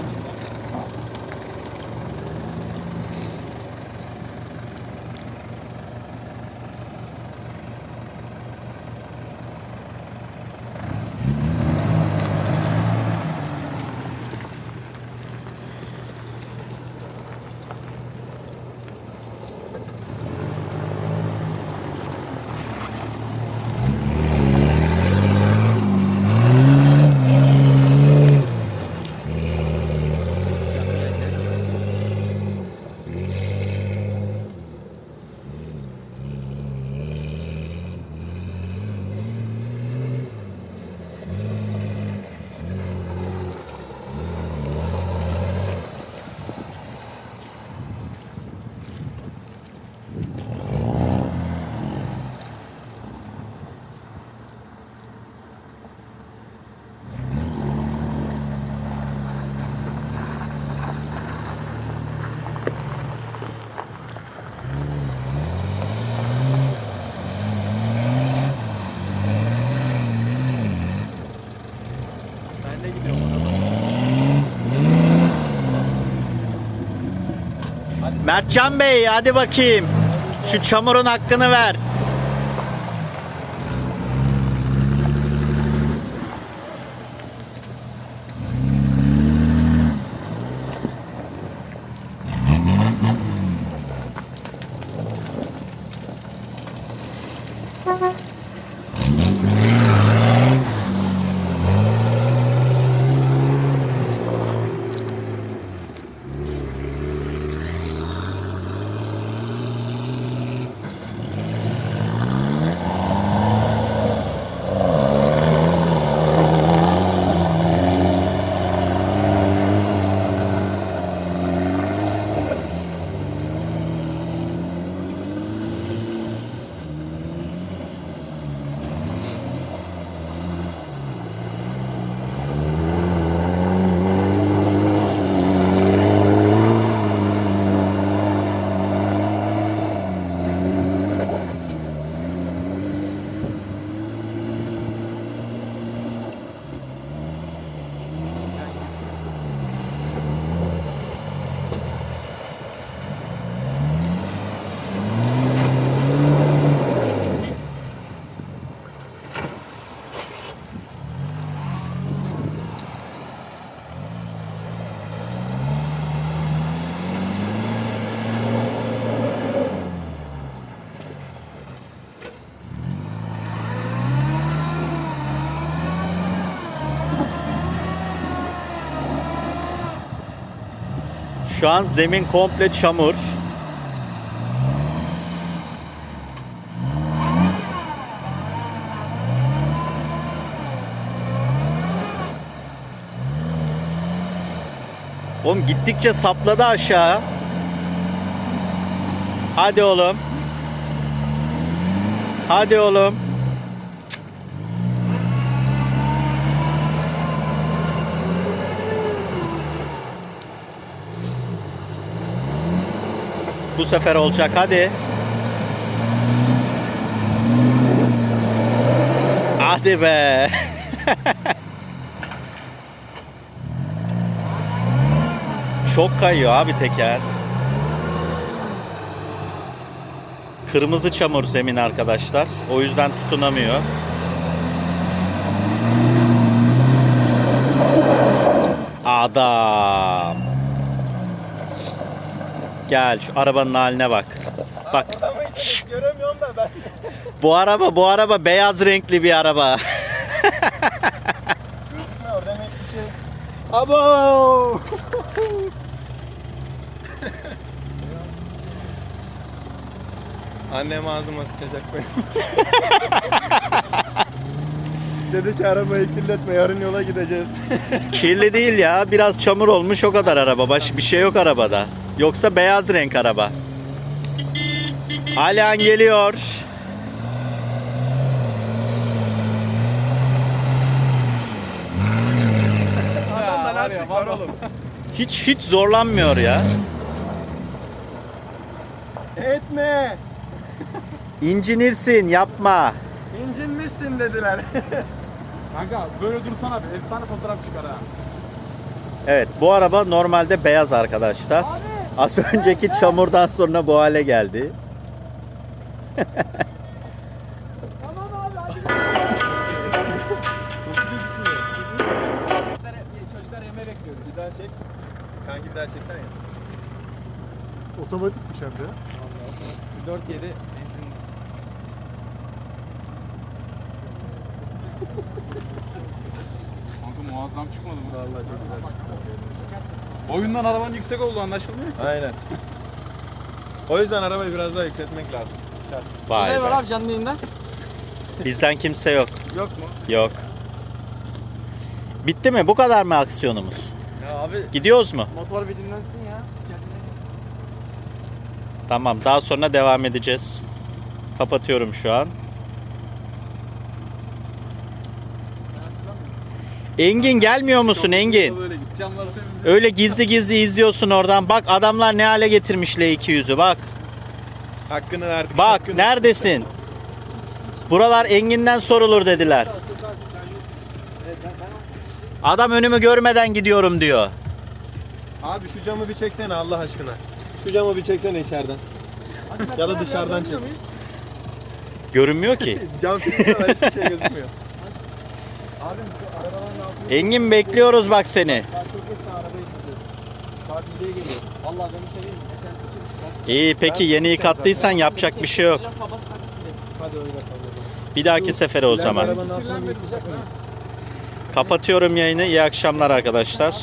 gerçekten. Ben Mertcan Bey hadi bakayım. Şu çamurun hakkını ver. Şu an zemin komple çamur. Oğlum gittikçe sapladı aşağı. Hadi oğlum. Hadi oğlum. Sefer olacak hadi. Hadi be. Çok kayıyor abi teker. Kırmızı çamur zemin arkadaşlar. O yüzden tutunamıyor. Adam. Gel şu arabanın haline bak. Bak. Mıydı? Göremiyorum da ben. Bu araba bu araba beyaz renkli bir araba. Gözükmüyor orada hiçbir şey. Abo! Annem ağzıma sıçacak benim. Dedi ki arabayı kirletme yarın yola gideceğiz. Kirli değil ya. Biraz çamur olmuş o kadar araba. Baş bir şey yok arabada. Yoksa beyaz renk araba. Alihan geliyor. Adamda lastik var oğlum. Hiç hiç zorlanmıyor ya. Etme! İncinirsin yapma. İncinmişsin dediler. Kanka böyle dursana bir efsane fotoğraf çıkar ha. Evet bu araba normalde beyaz arkadaşlar. Az önceki çamurdan sonra bu hale geldi. Çocuklar yemeğe bekliyor. Bir daha çek. Kanki bir daha çeksene ya. Otomatikmiş hem de. 4 7 benzin. Kanka muazzam çıkmadı mı? Vallahi çok güzel çıktı. Oyundan araban yüksek oldu anlaşılmıyor. Aynen. O yüzden arabayı biraz daha yükseltmek lazım. Şart. Vay Ne var be. abi canlı yayında? Bizden kimse yok. Yok mu? Yok. Bitti mi? Bu kadar mı aksiyonumuz? Ya abi Gidiyoruz mu? motor bir dinlensin ya. Kendine. Tamam daha sonra devam edeceğiz. Kapatıyorum şu an. Engin gelmiyor musun Engin? Böyle. Öyle gizli gizli izliyorsun oradan. Bak adamlar ne hale getirmiş L200'ü bak. Hakkını verdik. Bak hakkını. neredesin? Buralar Engin'den sorulur dediler. Adam önümü görmeden gidiyorum diyor. Abi şu camı bir çeksene Allah aşkına. Şu camı bir çeksene içeriden. Ya da dışarıdan çek. Görünmüyor ki. Cam var hiçbir şey gözükmüyor. Engin bekliyoruz bak seni. şey. İyi peki yeni yıkattıysan yapacak bir şey yok. Bir dahaki sefere o zaman. Mıyız? Kapatıyorum yayını. İyi akşamlar arkadaşlar.